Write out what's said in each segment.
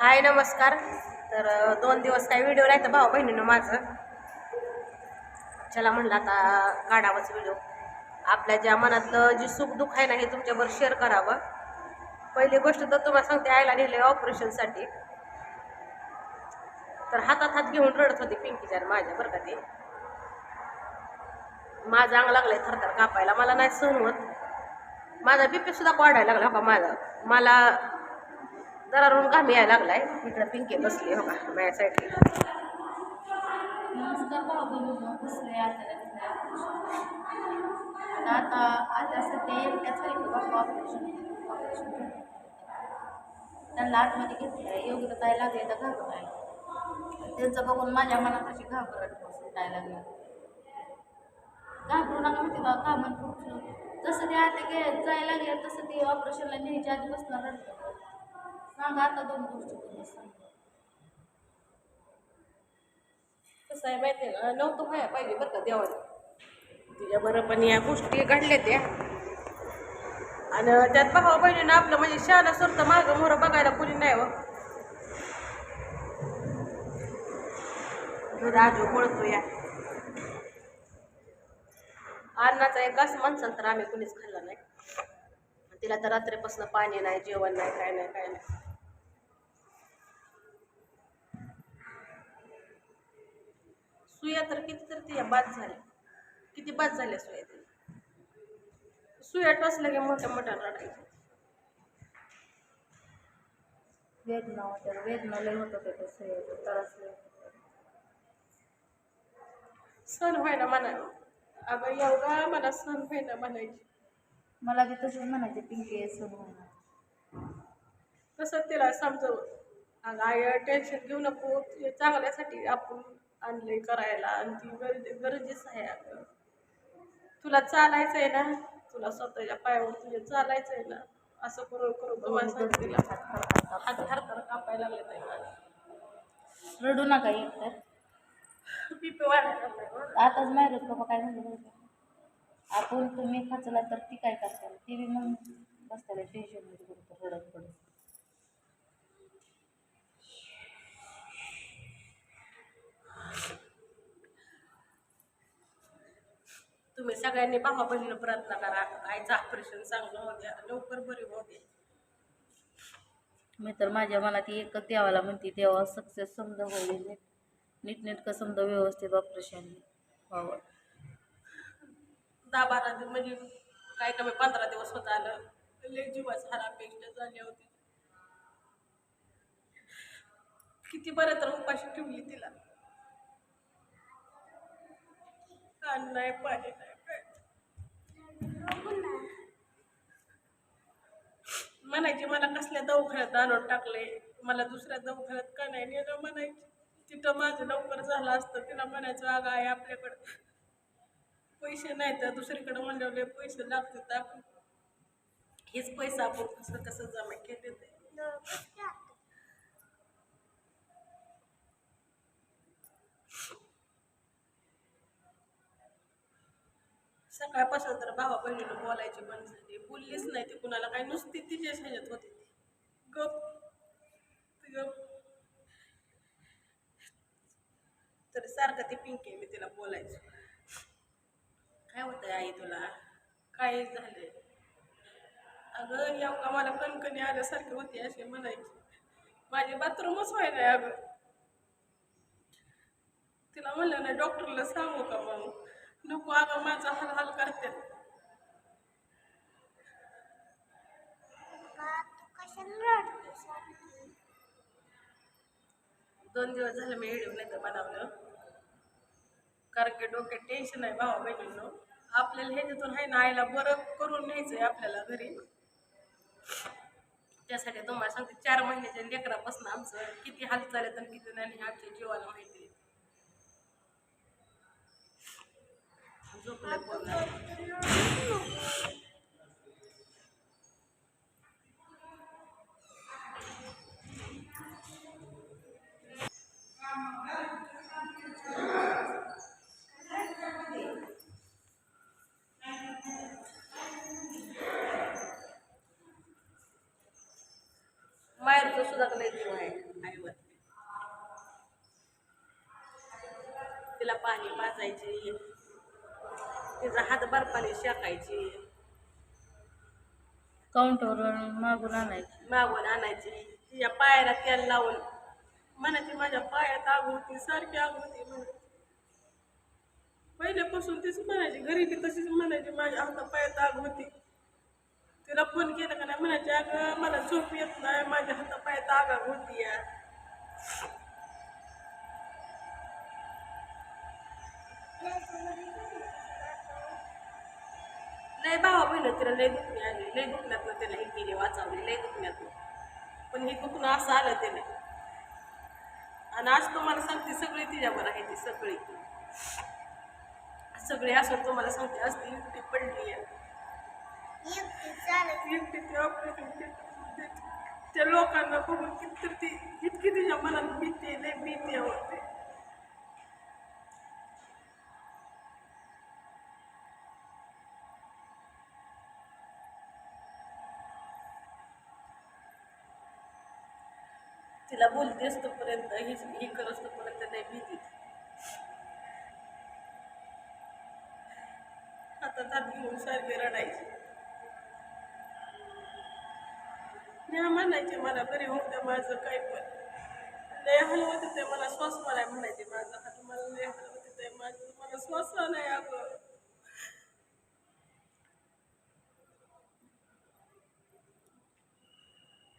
हाय नमस्कार. तर दोन दिवस काही व्हिडिओ नाही तर भाऊ बहिणीनं माझं. चला म्हणलं आता काढावंच व्हिडिओ आपल्या ज्या मनातलं जे सुख दुःख आहे ना हे तुमच्यावर शेअर करावं. पहिली गोष्ट तर तुम्हाला सांगते आईला नेले ऑपरेशनसाठी तर हातात हात घेऊन रडत होती पिंकीच्या माझ्या बरं का ते. माझं अंग लागलंय थरथर कापायला. मला नाही सहन होत. माझा बीपी सुद्धा वाढायला लागला हो का माझा. मला दरारून घाम यायला लागलाय. इकडं पिंके बसली हो का माझ्या साईडला नमस्कार भाऊ बसले आता आता आता सध्या एकट्याच आहे बाबा ऑपरेशन ऑपरेशन त्यांना आतमध्ये घेतलं आहे योग्य काय लागले तर घाबरून आहे. त्यांचं बघून माझ्या मनात अशी घाबरट काय लागली. घाबरू नका मी तिला का म्हण? पुढचं जसं ते आता गे जायला लागले तसं ते ऑपरेशनला न्यायच्या आधी बसणार सांगा आता दोन गोष्टी तुम्ही सांगा कसं आहे माहिती आहे नव्हतं व्हायला पाहिजे बरं का देवाला. तिच्या बरं पण या गोष्टी घडल्या त्या. आणि त्यात भावा बहिणीनं आपलं म्हणजे शाळा सरतं मागं मोरं बघायला कोणी नाही हो. राजू पळतो या. अन्नाचा एक असं माणसाला तर आम्ही कुणीच खाल्ला नाही. तिला तर रात्रीपासून पाणी नाही जेवण नाही काय नाही काय नाही. सुया तर किती तर ती बाद झाल्या. किती बाद झाल्या सुया तरी सुया टोचल्या की मोठ्या मोठ्या रडायच्या. वेदना होत्या वेदना लय होत होते तसे त्रास लय होत होता. सण व्हायला म्हणा अगं एवढा मला सण व्हायला म्हणायची. मला ते तसेच म्हणायचे पिंकी म्हणून कसं तिला समजवत अगं आय टेन्शन घेऊ नको चांगल्यासाठी आपण आणलंय करायला आणि ती गरजे गरजेच आहे अगं. तुला चालायचं आहे ना? तुला स्वतःच्या पायावर तुझ्या चालायचं आहे ना? असं करून करून तुम्हाला सांगते तिला हात थरथर कापायला लागले नाही रडू नका एक तर. बीपी वाढायला. आताच माहिती बाबा काय म्हणलं? आपण तुम्ही खचला तर ती काय करताल ती बी मग बसताला टेन्शनमध्ये रडत पडत तुम्ही सगळ्यांनी भावा बहिणीनं प्रयत्न करा. आईचं ऑपरेशन चांगलं द्या. लवकर बरी दे. मी तर माझ्या मनात एकच देवाला म्हणते तेव्हा सक्सेस समजा होईल नीटनेटकं समजा व्यवस्थित ऑपरेशन व्हावं. दहा बारा दिवस म्हणजे काय कमी पंधरा दिवस होत आलं. लय जीवाच हरापेक्षा झाली होती. किती बरं तर उपाशी ठेवली तिला. अन्न नाही पाणी नाही म्हणायची मला कसल्या दवाखान्यात आणून टाकले मला दुसऱ्या दवाखान्यात का नाही नेलं? म्हणायची. तिथं माझं लवकर झालं असतं तिला म्हणायचं आग आहे आपल्याकडं पैसे नाही तर दुसरीकडे म्हणल्यावर पैसे लागतात आपण हेच पैसा आपण कसं कसं जमा केले ते सकाळपासून तर भावा बहिणीनं बोलायची बंद झाली. बोललीच नाही ती कुणाला काय नुसती तिच्याच ह्याच्यात होती ती. गप. गप. तर सारखं ती पिंकी मी तिला बोलायचो. काय होतंय आई तुला? काय झालंय? अगं या का मला कणकणी आल्यासारखी होती अशी म्हणायची. माझी बाथरूमच व्हायला अगं तिला म्हणलं ना डॉक्टरला सांगू का मग? नको अगं माझा हाल हाल करते दोन दिवस झाले मी व्हिडिओ नाही तर बनवलं. कारण की डोक्यात टेन्शन आहे भावा बहिणींनो आपल्याला ह्याच्यातून आहे ना आईला बरं करून न्यायचं आहे आपल्याला घरी. त्यासाठी तुम्हाला सांगते चार महिन्याच्या लेकरापासून आमचं किती हाल चालत आणि किती नाही आमच्या जीवाला माहिती माहेरचं सुद्धा लय जीव आहे. आईवर तिला पाणी पाजायचे. तिचा हात बर्फाने शेकायची. काउंटरवर मागून आणायची. मागून आणायची. तिच्या पायाला तेल लावून म्हणायची माझ्या पायात आग होती सारखी आग होती म्हणायची पहिल्यापासून तीच म्हणायची घरी ती तशीच म्हणायची माझ्या हाता पायात आग होती तिला फोन केला का नाही म्हणायची अगं मला झोप येत नाही माझ्या हाता पायात आग आग होती या तिला लय दुखणी आली लय दुखण्यातनं त्याला हे केली वाचवली लय दुखण्यातनं. पण हे दुखणं असं आलं त्याने आणि आज तुम्हाला सांगते सगळी तिच्यावर आहे ती सगळी. सगळी असं तुम्हाला सांगते आज ती एकटी पडली आहे. एकटी ते ऑपरेशन त्या लोकांना बघून किती ती इतकी तिच्या मनात भीती लय भीती आवडते तिला बोलते तोपर्यंत ही ही करत तोपर्यंत नाही भीती. हातात हात घेऊन सारखे रडायचे. नेहा म्हणायचे मला बरे होतं द्या माझं काय पण. लय हलवत होते मला श्वास मला म्हणायचे माझा हात मला लय हलवत होते माझं मला श्वास नाही अगं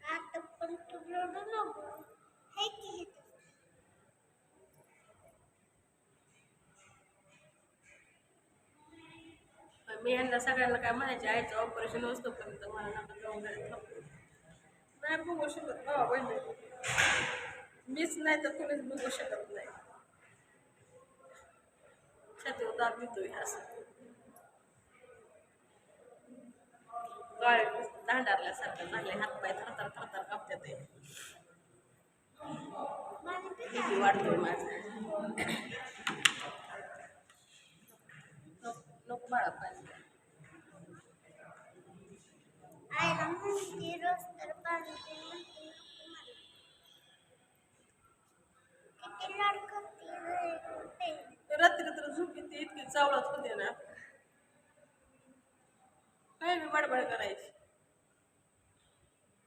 आता पण तू रडू नको हे की पण मी यांना सगळ्यांना काय म्हणायचे आईचं ऑपरेशन होतोपर्यंत मला नका थांबू. नाही बघू शकत. भावा बहिणी मीच नाही तर कोणीच बघू शकत नाही. छातीवर दाब देतोय असं. गाळे दांडारल्यासारखं झाले हातपाय थरथर थरथर कापतात आहे. भीती वाटतोय माझं. नको बाळा पाहिजे आईला म्हणते रोज तर पाणी म्हणते नको किती लाड करते रात्री तर झोपी ती इतकी चावळत होते ना. काय मी बडबड करायची.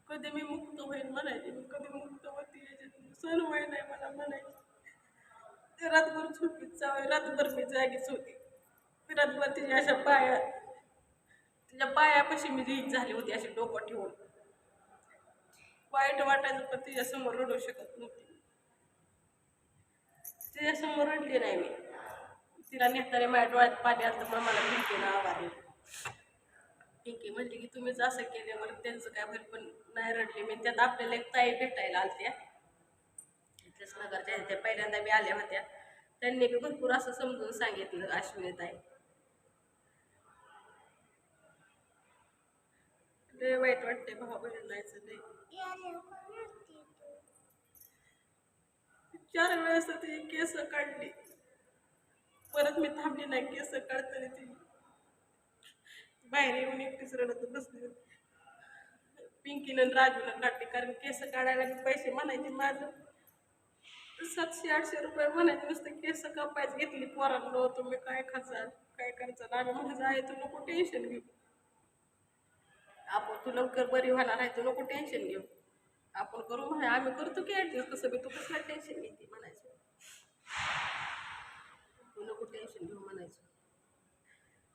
कधी मी मुक्त होईल म्हणायची मी कधी मुक्त होती याच्यात सण होई नाही मला म्हणायची. ते रातभर झोपीत चावय रातभर मी जागीच होती. ती रातभर तिच्या अशा पाया तिच्या पायापाशी मी रीत झाली होती अशी डोकं ठेवून. वाईट वाटायचं पण तिच्यासमोर रडू शकत नव्हती. तिच्यासमोर रडली नाही मी. तिला नेताना माझ्या डोळ्यात पाणी आलं पण मला पिंकीनं आवारली पिंकी म्हणली की तुम्हीच असं केल्यावर त्यांचं काय होईल पण नाही रडली मी. त्यात आपल्याला एक ताई भेटायला आलत्या. इथल्याच नगरच्या त्या पहिल्यांदा मी आल्या होत्या. त्यांनी बी भरपूर असं समजून सांगितलं अश्विनी ताई लय वाईट वाटते भाऊ बहीण नाहीचं लय चार वेळेस ती केस काढली. परत मी थांबली नाही केस काढताना ती बाहेर येऊन एकटीच रडत बसली. पिंकीनं आणि काढली कारण केस काढायला मी पैसे म्हणायचे माझं. सातशे आठशे रुपये म्हणायचे नुसतं केस कापायचं घेतली पोरांना. तुम्ही काय खाचाल? काय करायचं? आम्ही म्हणायचं आहे तुला नको टेन्शन घेऊ? आपण तू लवकर बरी होणार आहे तू नको टेन्शन घेऊ. आपण करू म्हणा आम्ही करतो की ॲडजस्ट कसं बी तू कसला टेन्शन घेते म्हणायचं. तू नको टेन्शन घेऊ म्हणायचं.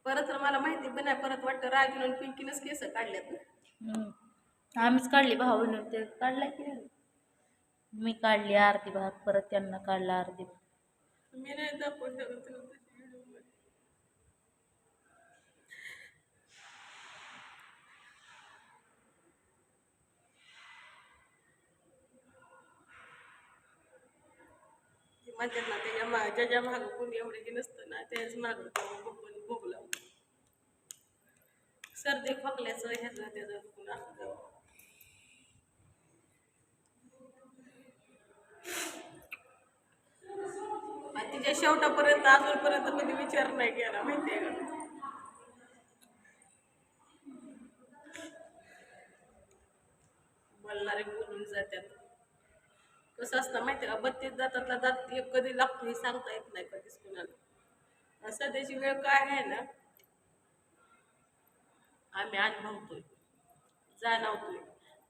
परत तर मला माहिती पण नाही परत वाटतं राजून आणि पिंकीनंच केस काढल्यात ना. आम्हीच काढली भाऊ ते काढला की? मी काढली अर्धी भाग परत त्यांना काढला अर्धी भाग मी नाही दाखवून शकत तुला तशी video मध्ये. ते म्हणतात ना त्याच्या मा ज्याच्या मागं कोणी एवढे हे नसतं ना त्याच मागं बघून भोगलं सर्दी खोकल्याचं ह्याचं त्याचं बघून असं तिच्या शेवटापर्यंत अजूनपर्यंत कधी विचार नाही केला माहितीये का? बोलणारे बोलून जातात. कसं असतं माहिती का? बत्तीस दातातला दात एक कधी लागतो हे सांगता येत नाही कधीच कुणाला. सध्याची वेळ काय आहे ना? आम्ही अनुभवतोय जाणवतोय.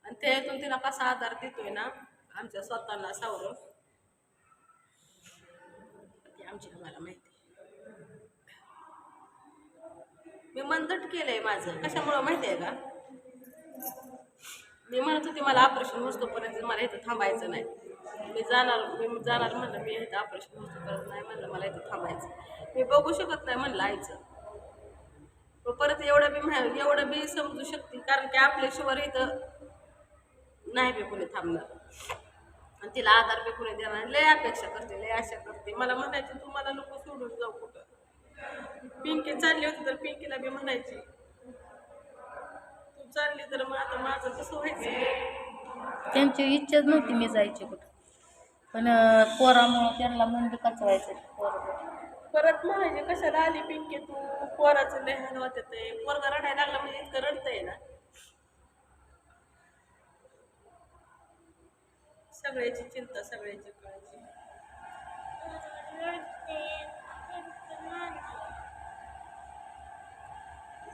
आणि त्यातून तिला कसा आधार देतोय ना आमच्या स्वतःला सावरं ते आमची आम्हाला माहिती? मी मनदट केलंय माझं. कशामुळं माहिती आहे का? मी म्हणत होती मला ऑपरेशन होतोपर्यंत मला इथं थांबायचं नाही. मी जाणार मी जाणार म्हणलं मी इथं ऑपरेशन करत नाही म्हणलं मला इथं थांबायचं. मी बघू शकत नाही म्हणलं आईचं. परत एवढं बी माहि एवढं बी समजू शकते कारण की आपल्याशिवाय इथं नाही बी कोणी थांबणार. आणि तिला आधार बी कोणी देणार लय अपेक्षा करते लय आशा करते. मला म्हणायची तू मला नको सोडून जाऊ कुठं. पिंकी चालली होती तर पिंकीला बी म्हणायची तू चालली तर मग आता माझं कसं व्हायचं? त्यांची इच्छाच नव्हती मी जायची कुठं. पण पोरामुळं त्यांना मन बी पोरं. परत म्हणायचे कशाला आली पिंकी तू? पोराचं लेहन होते ते. पोरगा रडायला लागला म्हणजे इतकं रडतंय ना. सगळ्याची चिंता सगळ्याची काळजी.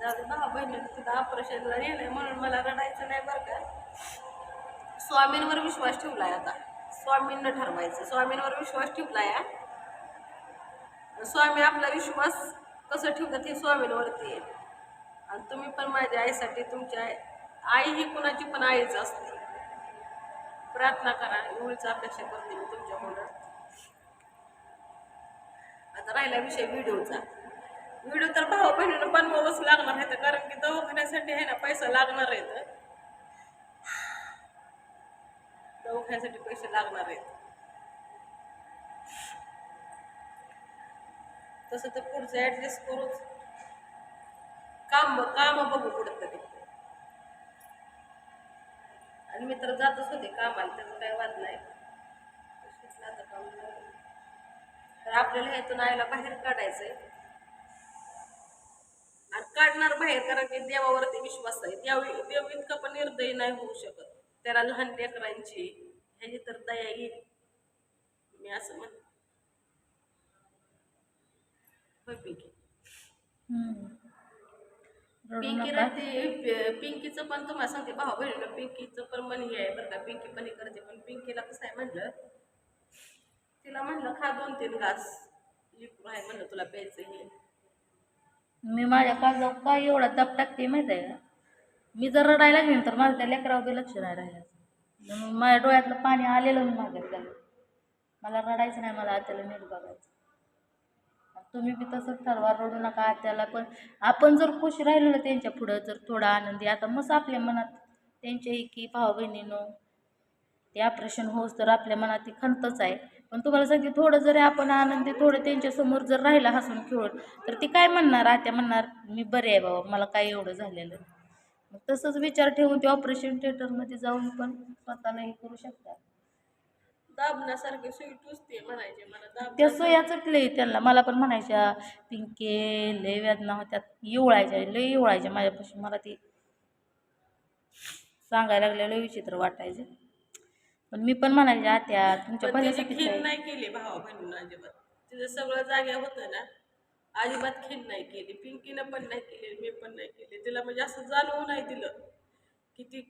जाऊ भाऊ तिथं ऑपरेशनला नेलंय म्हणून मला रडायचं नाही बरं का. स्वामींवर विश्वास ठेवलाय आता. स्वामींना ठरवायचं. स्वामींवर विश्वास ठेवलाय या स्वामी आपला विश्वास कसं ठेवतात हे स्वामींवरती आहे. आणि तुम्ही पण माझ्या आईसाठी तुमच्या आई आई ही कुणाची पण आईच असते. प्रार्थना करा एवढीच अपेक्षा करते मी तुमच्याकडं आता राहिला विषय व्हिडिओचा. व्हिडिओ तर भाऊ बहिणीनं बनवावंच लागणार आहे कारण की दवाखान्यासाठी आहे ना पैसा लागणार आहेत दवाखान्यासाठी पैसे लागणार आहेत. तसं तर पुढचं ऍडजस्ट करूच. काम काम बघू पुढं तरी. आणि मी तर जातच होते कामाला त्याचा काही वाद नाही. आता काम तर आपल्याला ह्यातून आईला बाहेर काढायचंय. आणि काढणार बाहेर कारण की देवावरती विश्वास आहे. देव देव इतका पण निर्दयी नाही होऊ शकत. त्याला लहान लेकरांची ह्याची तर दया येईल. मी असं म्हण होय पिंकी. पि- पिंकीचं पण तुम्हाला सांगते भाऊ बहिणीनं पिंकीचं पण मन हे आहे बरं का. पिंकी पण हे करते पण पिंकीला कसं आहे म्हणलं तिला म्हणलं खा दोन तीन घास. लिकू आहे म्हणलं तुला प्यायचं हे. मी माझ्या काळजावर काय एवढा दब टाकते माहीत आहे का? मी जर रडायला लागली ना तर माझं त्या लेकरावर बी लक्ष नाही राहिलं. मग माझ्या डोळ्यातलं पाणी आलेलं मी मागे झालं मला रडायचं नाही मला आत्याला नीट बघायचं. तुम्ही बी तसंच ठरवा रडू नका आत्याला पण आपण जर खुश राहिलो ना त्यांच्या पुढं जर थोडा आनंदी आता मस्त आपल्या मनात त्यांच्याही की भाऊ बहिणीनो ते ऑपरेशन होस तर आपल्या मनात ती खंतच आहे. पण तुम्हाला सांगते थोडं जरी आपण आनंदी थोडं त्यांच्यासमोर जर राहिला हसून खेळून तर ती काय म्हणणार? आत्या म्हणणार मी बरे आहे बाबा मला काय एवढं झालेलं मग तसंच विचार ठेवून ते ऑपरेशन थिएटरमध्ये जाऊन पण स्वतःला हे करू शकतात. दाबण्यासारखी सुई टुसते म्हणायचे मला दाब त्या सोया चटले त्यांना. मला पण म्हणायच्या पिंके लय वेदना होत्या इवळायच्या लय इवळायच्या माझ्यापासून मला ती सांगायला लागल्या लय विचित्र वाटायचं. पण मी पण म्हणायचे आत्या तुमच्या पण त्याची भल्यासाठी खीण नाही केली भावा बहिणीनं अजिबात. तिचं सगळं जाग्या होतं ना अजिबात खेळ नाही केली. पिंकीनं पण नाही केली मी पण नाही केली. तिला म्हणजे असं जाणवू नाही दिलं की ती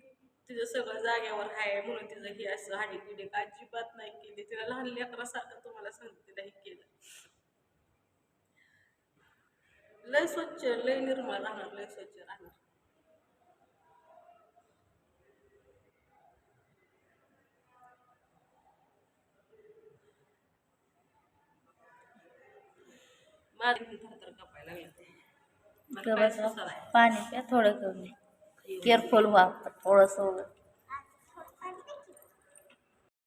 तिचं सगळं जाग्यावर आहे म्हणून तिचं हे असं हाडी किडी अजिबात नाही केली. तिला लहान लेकरासारखं तुम्हाला सांगते तिला हे केलं. लय स्वच्छ लय निर्मळ राहणार लय स्वच्छ राहणार माझी थरथर कापायला लागले मला काय गव्हाचं सुचलं आहे. पाणी प्या थोडं कमी केअरफुल व्हा थोडंसं